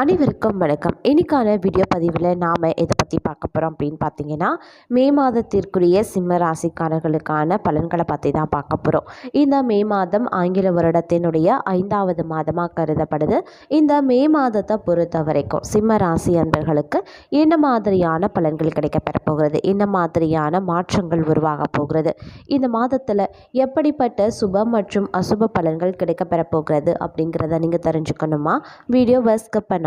அனைவருக்கும் வணக்கம். இன்னைக்கான வீடியோ பதிவில் நாம் எதை பற்றி பார்க்க போகிறோம் அப்படின்னு பார்த்தீங்கன்னா மே மாதத்திற்குரிய சிம்ம ராசிக்காரர்களுக்கான பலன்களை பற்றி தான் பார்க்க போகிறோம் இந்த மே மாதம் ஆங்கில வருடத்தினுடைய ஐந்தாவது மாதமாக கருதப்படுது. இந்த மே மாதத்தை பொறுத்த வரைக்கும் சிம்ம ராசி அன்பர்களுக்கு என்ன மாதிரியான பலன்கள் கிடைக்கப்பெற போகிறது? என்ன மாதிரியான மாற்றங்கள் உருவாக போகிறது? இந்த மாதத்தில் எப்படிப்பட்ட சுப மற்றும் அசுப பலன்கள் கிடைக்கப்பெற போகிறது அப்படிங்கிறத நீங்கள் தெரிஞ்சுக்கணுமா? வீடியோ ஸ்கிப் பண்ண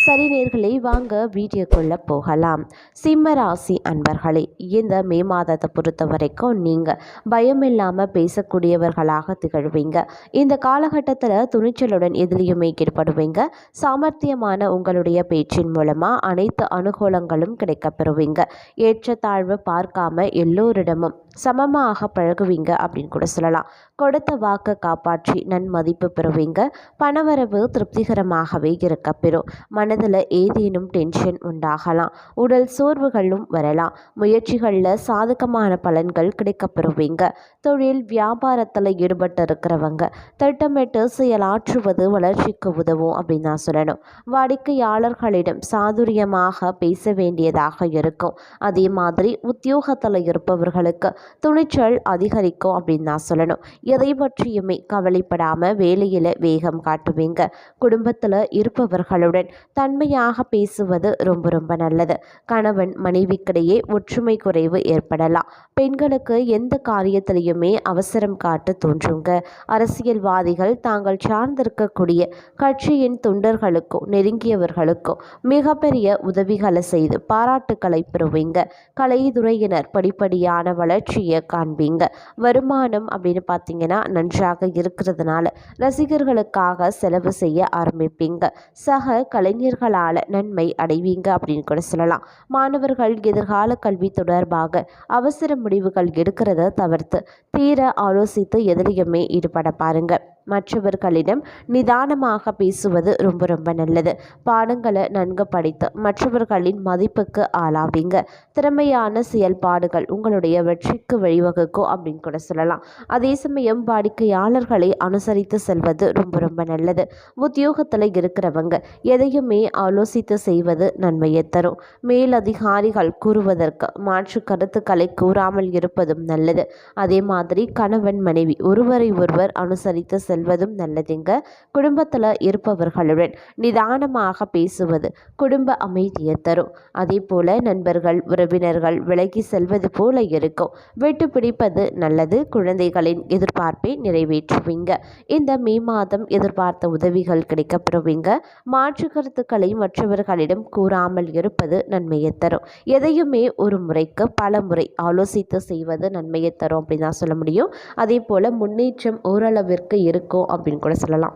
சரி நேர்களை வாங்க வீடியோக்குள்ளே போகலாம். சிம்ம ராசி அன்பர்களே இந்த மே மாதத்தை பொறுத்த வரைக்கும் நீங்கள் பயம் இல்லாமல் பேசக்கூடியவர்களாக திகழ்வீங்க. இந்த காலகட்டத்தில் துணிச்சலுடன் எதிலையுமே ஈடுபடுவீங்க சாமர்த்தியமான உங்களுடைய பேச்சின் மூலமாக அனைத்து அனுகூலங்களும் கிடைக்கப்பெறுவீங்க. ஏற்றத்தாழ்வு பார்க்காம எல்லோரிடமும் சமமாக பழகுவீங்க அப்படின்னு கூட சொல்லலாம். கொடுத்த வாக்கை காப்பாற்றி நன்மதிப்பு பெறுவீங்க. பணவரவு திருப்திகரமாகவே இருக்கப்பெறும் மனதில் ஏதேனும் டென்ஷன் உண்டாகலாம். உடல் சோர்வுகளும் வரலாம். முயற்சிகளில் சாதகமான பலன்கள் கிடைக்கப்பெறுவீங்க தொழில் வியாபாரத்தில் ஈடுபட்டு இருக்கிறவங்க திட்டமிட்டு செயலாற்றுவது வளர்ச்சிக்கு உதவும் அப்படின்னு தான் சொல்லணும். வாடிக்கையாளர்களிடம் சாதுரியமாக பேச வேண்டியதாக இருக்கும். அதே மாதிரி உத்தியோகத்தில் இருப்பவர்களுக்கு துணிச்சல் அதிகரிக்கும் அப்படின்னு தான் சொல்லணும். எதை பற்றியுமே கவலைப்படாமல் வேலையில் வேகம் காட்டுவீங்க. குடும்பத்தில் இருப்பவர்களுடன் தன்மையாக பேசுவது ரொம்ப ரொம்ப நல்லது. கணவன் மனைவிக்கிடையே ஒற்றுமை குறைவு ஏற்படலாம். பெண்களுக்கு எந்த காரியத்திலையுமே அவசரம் காட்டு தோன்றுங்க. அரசியல்வாதிகள் தாங்கள் சார்ந்திருக்கக்கூடிய கட்சியின் தொண்டர்களுக்கும் நெருங்கியவர்களுக்கும் மிகப்பெரிய உதவிகளை செய்து பாராட்டுக்களை பெறுவீங்க. கலைத்துறையினர் படிப்படியான வளர்ச்சி வளர்ச்சியை காண்பீங்க. வருமானம் அப்படின்னு பார்த்தீங்கன்னா நன்றாக இருக்கிறதுனால ரசிகர்களுக்காக செலவு செய்ய ஆரம்பிப்பீங்க. சக கலைஞர்களால் நன்மை அடைவீங்க அப்படின்னு கூட சொல்லலாம். மாணவர்கள் எதிர்கால கல்வி தொடர்பாக அவசர முடிவுகள் எடுக்கிறத தவிர்த்து தீர ஆலோசித்து எதிலையுமே ஈடுபட பாருங்கள் மற்றவர்களிடம் நிதானமாக பேசுவது ரொம்ப ரொம்ப நல்லது. பாடங்களை நன்கு படித்து மற்றவர்களின் மதிப்புக்கு ஆளாவீங்க. திறமையான செயல்பாடுகள் உங்களுடைய வெற்றிக்கு வழிவகுக்கும் அப்படின்னு கூட சொல்லலாம். அதே சமயம் வாடிக்கையாளர்களை அனுசரித்து செல்வது ரொம்ப ரொம்ப நல்லது. உத்தியோகத்தில் இருக்கிறவங்க எதையுமே ஆலோசித்து செய்வது நன்மையை தரும். மேலதிகாரிகள் கூறுவதற்கு மாற்று கருத்துக்களை கூறாமல் இருப்பதும் நல்லது. அதே மாதிரி கணவன் மனைவி ஒருவரை ஒருவர் அனுசரித்து செல்வதும் நல்லதுங்க. குடும்பத்தில் இருப்பவர்களுடன் நிதானமாக பேசுவது குடும்ப அமைதியை தரும். அதே போல் நண்பர்கள் உறவினர்கள் விலகி செல்வது போல இருக்கும். வெட்டு பிடிப்பது நல்லது. குழந்தைகளின் எதிர்பார்ப்பை நிறைவேற்றுவீங்க. இந்த மே மாதம் எதிர்பார்த்த உதவிகள் கிடைக்கப்பெறுவீங்க. மாற்று கருத்துக்களை மற்றவர்களிடம் கூறாமல் இருப்பது நன்மையை தரும். எதையுமே ஒரு முறைக்கு பல முறை ஆலோசித்து செய்வது நன்மையை தரும் அப்படின்னு தான் சொல்ல முடியும். அதே போல் முன்னேற்றம் ஓரளவிற்கு இருக்கும் இருக்கும் அப்படின்னு கூட சொல்லலாம்.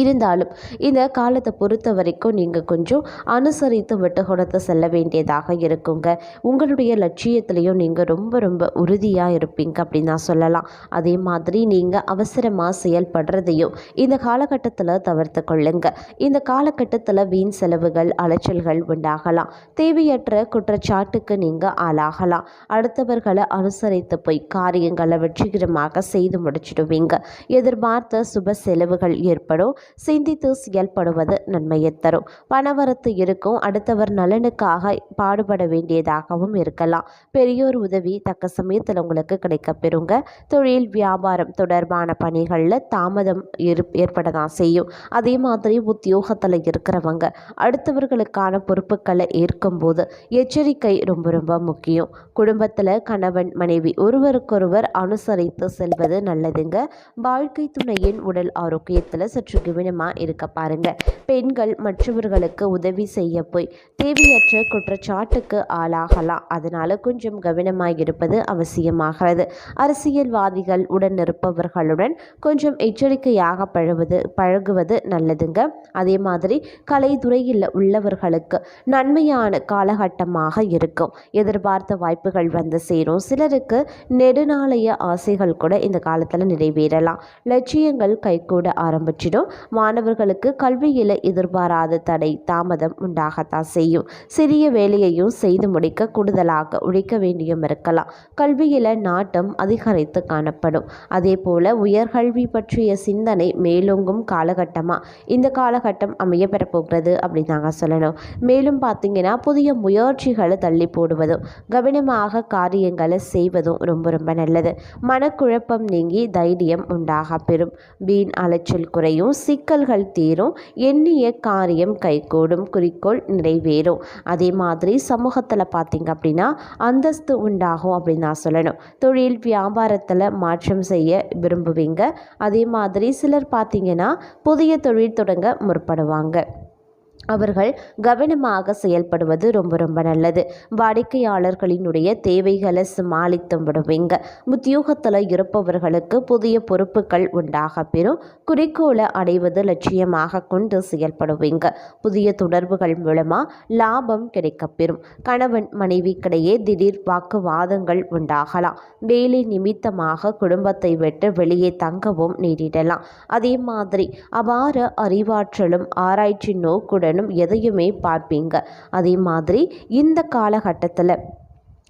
இருந்தாலும் இந்த காலத்தை பொறுத்த வரைக்கும் நீங்கள் கொஞ்சம் அனுசரித்து விட்டு கொடுத்து செல்ல வேண்டியதாக இருக்குங்க. உங்களுடைய லட்சியத்திலையும் நீங்கள் ரொம்ப ரொம்ப உறுதியாக இருப்பீங்க அப்படின்னு தான் சொல்லலாம். அதே மாதிரி நீங்கள் அவசரமாக செயல்படுறதையும் இந்த காலகட்டத்தில் தவிர்த்து கொள்ளுங்க. இந்த காலகட்டத்தில் வீண் செலவுகள் அலைச்சல்கள் உண்டாகலாம். தேவையற்ற குற்றச்சாட்டுக்கு நீங்கள் ஆளாகலாம். அடுத்தவர்களை அனுசரித்து போய் காரியங்களை வெற்றிகரமாக செய்து முடிச்சிடுவீங்க. எதிர்பார்த்த சுப செலவுகள் ஏற்படும். சிந்தித்து செயல்படுவது நன்மையை தரும். பணவரத்து இருக்கும். அடுத்தவர் நலனுக்காக பாடுபட வேண்டியதாகவும் இருக்கலாம். பெரியோர் உதவி தக்க சமயத்தில் உங்களுக்கு கிடைக்க பெறுங்க. தொழில் வியாபாரம் தொடர்பான பணிகளில் தாமதம் ஏற்பட தான் செய்யும். அதே மாதிரி உத்தியோகத்தில் இருக்கிறவங்க அடுத்தவர்களுக்கான பொறுப்புகளை ஏற்கும்போது எச்சரிக்கை ரொம்ப ரொம்ப முக்கியம். குடும்பத்தில் கணவன் மனைவி ஒருவருக்கொருவர் அனுசரித்து செல்வது நல்லதுங்க. வாழ்க்கை துணையின் உடல் ஆரோக்கியத்தில் சற்று கவனமாக இருக்க பாருங்க. பெண்கள் மற்றவர்களுக்கு உதவி செய்ய போய் தேவையற்ற குற்றச்சாட்டுக்கு ஆளாகலாம். அதனால் கொஞ்சம் கவனமாக இருப்பது அவசியமாகிறது. அரசியல்வாதிகள் உடன் இருப்பவர்களுடன் கொஞ்சம் எச்சரிக்கையாக பழகுவது பழகுவது நல்லதுங்க. அதே மாதிரி கலைத்துறையில் உள்ளவர்களுக்கு நன்மையான காலகட்டமாக இருக்கும். எதிர்பார்த்த வாய்ப்புகள் வந்து சேரும். சிலருக்கு நெடுநாளைய ஆசைகள் கூட இந்த காலத்தில் நிறைவேறலாம். லட்சியங்கள் கைகூட ஆரம்பிச்சிடும். மாணவர்களுக்கு கல்வியில் எதிர்பாராத தடை தாமதம் உண்டாகத்தான் செய்யும். சிறிய வேலையையும் செய்து முடிக்க கூடுதலாக உழைக்க வேண்டியும் இருக்கலாம். கல்வியில் நாட்டம் அதிகரித்து காணப்படும். அதே போல உயர்கல்வி பற்றிய சிந்தனை மேலோங்கும் காலகட்டமாக இந்த காலகட்டம் அமைய பெறப்போகிறது அப்படின்னு நாங்கள் சொல்லணும். மேலும் பார்த்தீங்கன்னா புதிய முயற்சிகளை தள்ளி போடுவதும் கவனமாக காரியங்களை செய்வதும் ரொம்ப ரொம்ப நல்லது. மனக்குழப்பம் நீங்கி தைரியம் உண்டாக பெறும். வீண் அலைச்சல் குறையும். சிக்கல்கள் தீரும் எண்ணிய காரியம் கைகூடும் குறிக்கோள் நிறைவேறும். அதே மாதிரி சமூகத்தில் பார்த்திங்க அப்படின்னா அந்தஸ்து உண்டாகும் அப்படின்னு நான் சொல்லணும். தொழில் வியாபாரத்தில் மாற்றம் செய்ய விரும்புவீங்க. அதே மாதிரி சிலர் பார்த்திங்கன்னா புதிய தொழில் தொடங்க முற்படுவாங்க. அவர்கள் கவனமாக செயல்படுவது ரொம்ப ரொம்ப நல்லது. வாடிக்கையாளர்களினுடைய தேவைகளை சமாளித்து விடுவீங்க உத்தியோகத்தில் இருப்பவர்களுக்கு புதிய பொறுப்புகள் உண்டாக பெறும். குறிக்கோளை அடைவது லட்சியமாக கொண்டு செயல்படுவீங்க புதிய தொடர்புகள் மூலமாக லாபம் கிடைக்கப்பெறும் கணவன் மனைவிக்கிடையே திடீர் வாக்குவாதங்கள் உண்டாகலாம். வேலை நிமித்தமாக குடும்பத்தை விட்டு வெளியே தங்கவும் நேரிடலாம். அதே மாதிரி அபார அறிவாற்றலும் ஆராய்ச்சி நோக்குடன் வேணும் எதையுமே பார்ப்பீங்க. அதே மாதிரி இந்த காலகட்டத்தில்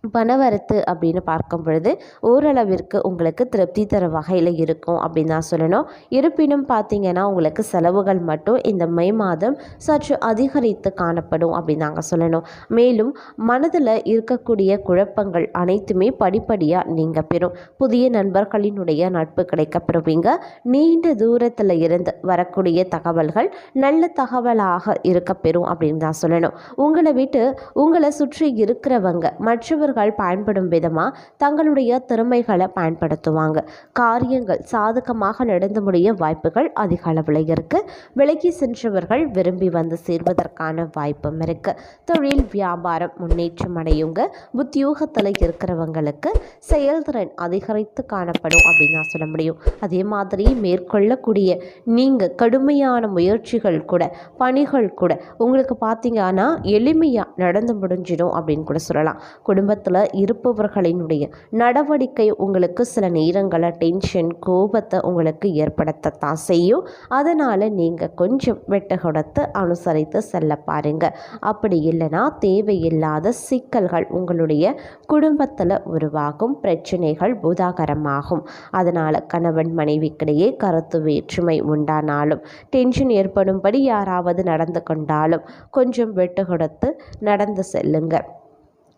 பணவரத்து அப்படின்னு பார்க்கும் பொழுது ஓரளவிற்கு உங்களுக்கு திருப்தி தர வகையில் இருக்கும் அப்படின்னு தான் சொல்லணும். இருப்பினும் பார்த்தீங்கன்னா உங்களுக்கு செலவுகள் மட்டும் இந்த மே மாதம் சற்று அதிகரித்து காணப்படும் அப்படின்னு நாங்கள் சொல்லணும். மேலும் மனதில் இருக்கக்கூடிய குழப்பங்கள் அனைத்துமே படிப்படியாக நீங்கள் பெறும். புதிய நண்பர்களினுடைய நட்பு கிடைக்கப்பெறுவீங்க. நீண்ட தூரத்தில் இருந்து வரக்கூடிய தகவல்கள் நல்ல தகவலாக இருக்கப்பெறும் அப்படின்னு தான் சொல்லணும். உங்களை விட்டு உங்களை சுற்றி இருக்கிறவங்க மற்றவர் மாணவர்கள் பயன்படும் விதமாக தங்களுடைய திறமைகளை பயன்படுத்துவாங்க. காரியங்கள் சாதகமாக நடந்து முடிய வாய்ப்புகள் அதிக அளவில் இருக்குது விலகி சென்றவர்கள் விரும்பி வந்து சேர்வதற்கான வாய்ப்பும் இருக்குது தொழில் வியாபாரம் முன்னேற்றம் அடையுங்க. உத்தியோகத்தில் இருக்கிறவங்களுக்கு செயல்திறன் அதிகரித்து காணப்படும் அப்படின்னு நான் சொல்ல முடியும். அதே மாதிரி மேற்கொள்ளக்கூடிய நீங்கள் கடுமையான முயற்சிகள் கூட பணிகள் கூட உங்களுக்கு பார்த்தீங்கன்னா எளிமையாக நடந்து முடிஞ்சிடும் அப்படின்னு கூட சொல்லலாம். குடும்பத்தில் குடும்பத்தில் இருப்பவர்களினுடைய நடவடிக்கை உங்களுக்கு சில நேரங்களில் டென்ஷன் கோபத்தை உங்களுக்கு ஏற்படுத்தத்தான் செய்யும். அதனால் நீங்கள் கொஞ்சம் வெட்ட கொடுத்து அனுசரித்து செல்ல பாருங்கள் அப்படி இல்லைன்னா தேவையில்லாத சிக்கல்கள் உங்களுடைய குடும்பத்தில் உருவாகும். பிரச்சனைகள் பூதாகரமாகும் அதனால் கணவன் மனைவிக்கிடையே கருத்து வேற்றுமை உண்டானாலும் டென்ஷன் ஏற்படும்படி யாராவது நடந்து கொண்டாலும் கொஞ்சம் வெட்டு கொடுத்து நடந்து செல்லுங்கள்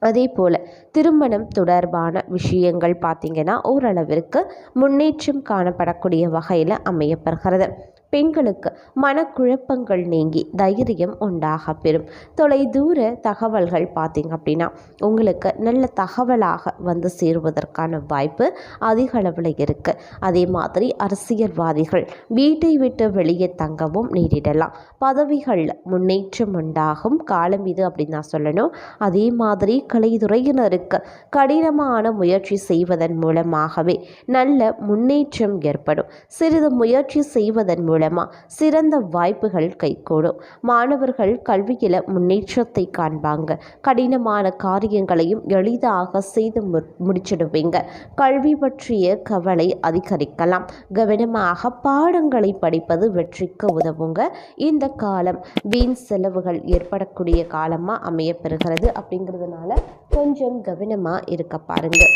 அதே போல் திருமணம் தொடர்பான விஷயங்கள் பார்த்திங்கன்னா ஓரளவிற்கு முன்னேற்றம் காணப்படக்கூடிய வகையில் அமையப்படுகிறது பெண்களுக்கு மனக்குழப்பங்கள் நீங்கி தைரியம் உண்டாக பெறும் தொலைதூர தகவல்கள் பார்த்திங்க அப்படின்னா உங்களுக்கு நல்ல தகவலாக வந்து சேருவதற்கான வாய்ப்பு அதிக அளவில் இருக்குது அதே மாதிரி அரசியல்வாதிகள் வீட்டை விட்டு வெளியே தங்கவும் நேரிடலாம். பதவிகளில் முன்னேற்றம் உண்டாகும். காலம் இது அப்படின்னு நான் சொல்லணும். அதே மாதிரி கலைத்துறையினருக்கு கடினமான முயற்சி செய்வதன் மூலமாகவே நல்ல முன்னேற்றம் ஏற்படும். சிறிது முயற்சி செய்வதன் மூலம் மூலமாக சிறந்த வாய்ப்புகள் கைகூடும். மாணவர்கள் கல்வியில் முன்னேற்றத்தை காண்பாங்க. கடினமான காரியங்களையும் எளிதாக செய்து முடிச்சிடுவீங்க. கல்வி பற்றிய கவலை அதிகரிக்கலாம். கவனமாக பாடங்களை படிப்பது வெற்றிக்கு உதவுங்க. இந்த காலம் வீண் செலவுகள் ஏற்படக்கூடிய காலமாக அமையப்பெறுகிறது அப்படிங்கிறதுனால கொஞ்சம் கவனமாக இருக்க பாருங்கள்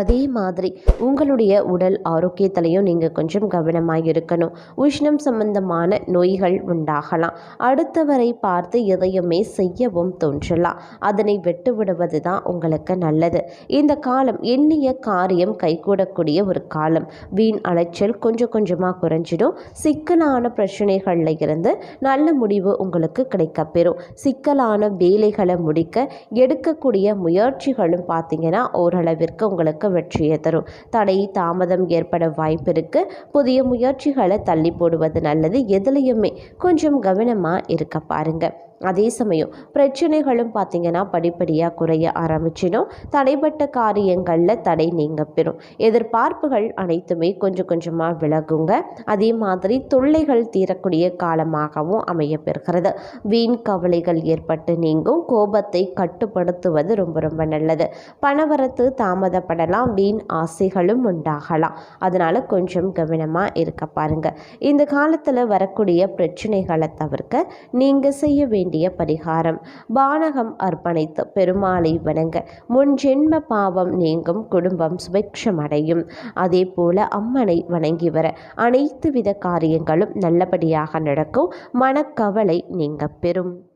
அதே மாதிரி உங்களுடைய உடல் ஆரோக்கியத்திலையும் நீங்கள் கொஞ்சம் கவனமாக இருக்கணும். உஷ்ணம் சம்பந்தமான நோய்கள் உண்டாகலாம். அடுத்தவரை பார்த்து எதையுமே செய்யவும் தோன்றலாம். அதனை விட்டுவிடுவது தான் உங்களுக்கு நல்லது. இந்த காலம் எண்ணிய காரியம் கைகூடக்கூடிய ஒரு காலம். வீண் அலைச்சல் கொஞ்சம் கொஞ்சமாக குறைஞ்சிடும். சிக்கலான பிரச்சனைகளில் இருந்து நல்ல முடிவு உங்களுக்கு கிடைக்கப்பெறும். சிக்கலான வேலைகளை முடிக்க எடுக்கக்கூடிய முயற்சிகளும் பார்த்தீங்கன்னா ஓரளவிற்கு உங்களுக்கு உங்களுக்கு வெற்றியை தரும். தடை தாமதம் ஏற்பட வாய்ப்பிருக்கு புதிய முயற்சிகளை தள்ளி போடுவது நல்லது. எதுலேயுமே கொஞ்சம் கவனமாக இருக்க பாருங்கள் அதே சமயம் பிரச்சனைகளும் பார்த்திங்கன்னா படிப்படியாக குறைய ஆரம்பிச்சிடும். தடைப்பட்ட காரியங்களில் தடை நீங்க பெறும். எதிர்பார்ப்புகள் அனைத்துமே கொஞ்சம் கொஞ்சமாக விலகுங்க. அதே மாதிரி தொல்லைகள் தீரக்கூடிய காலமாகவும் அமையப்பெறுகிறது. வீண் கவலைகள் ஏற்பட்டு நீங்கும். கோபத்தை கட்டுப்படுத்துவது ரொம்ப ரொம்ப நல்லது. பணவரத்து தாமதப்படலாம். வீண் ஆசைகளும் உண்டாகலாம். அதனால் கொஞ்சம் கவனமாக இருக்க பாருங்க. இந்த காலத்தில் வரக்கூடிய பிரச்சனைகளை தவிர்க்க நீங்கள் செய்ய வேண்டிய பரிகாரம். பானகம் அர்ப்பணித்து பெருமாளை வணங்க. முன் ஜென்ம பாவம் நீங்கும் குடும்பம் சுபிக்ஷமடையும் அதே போல அம்மனை வணங்கி வர அனைத்து வித காரியங்களும் நல்லபடியாக நடக்கும். மனக்கவலை நீங்க பெறும்.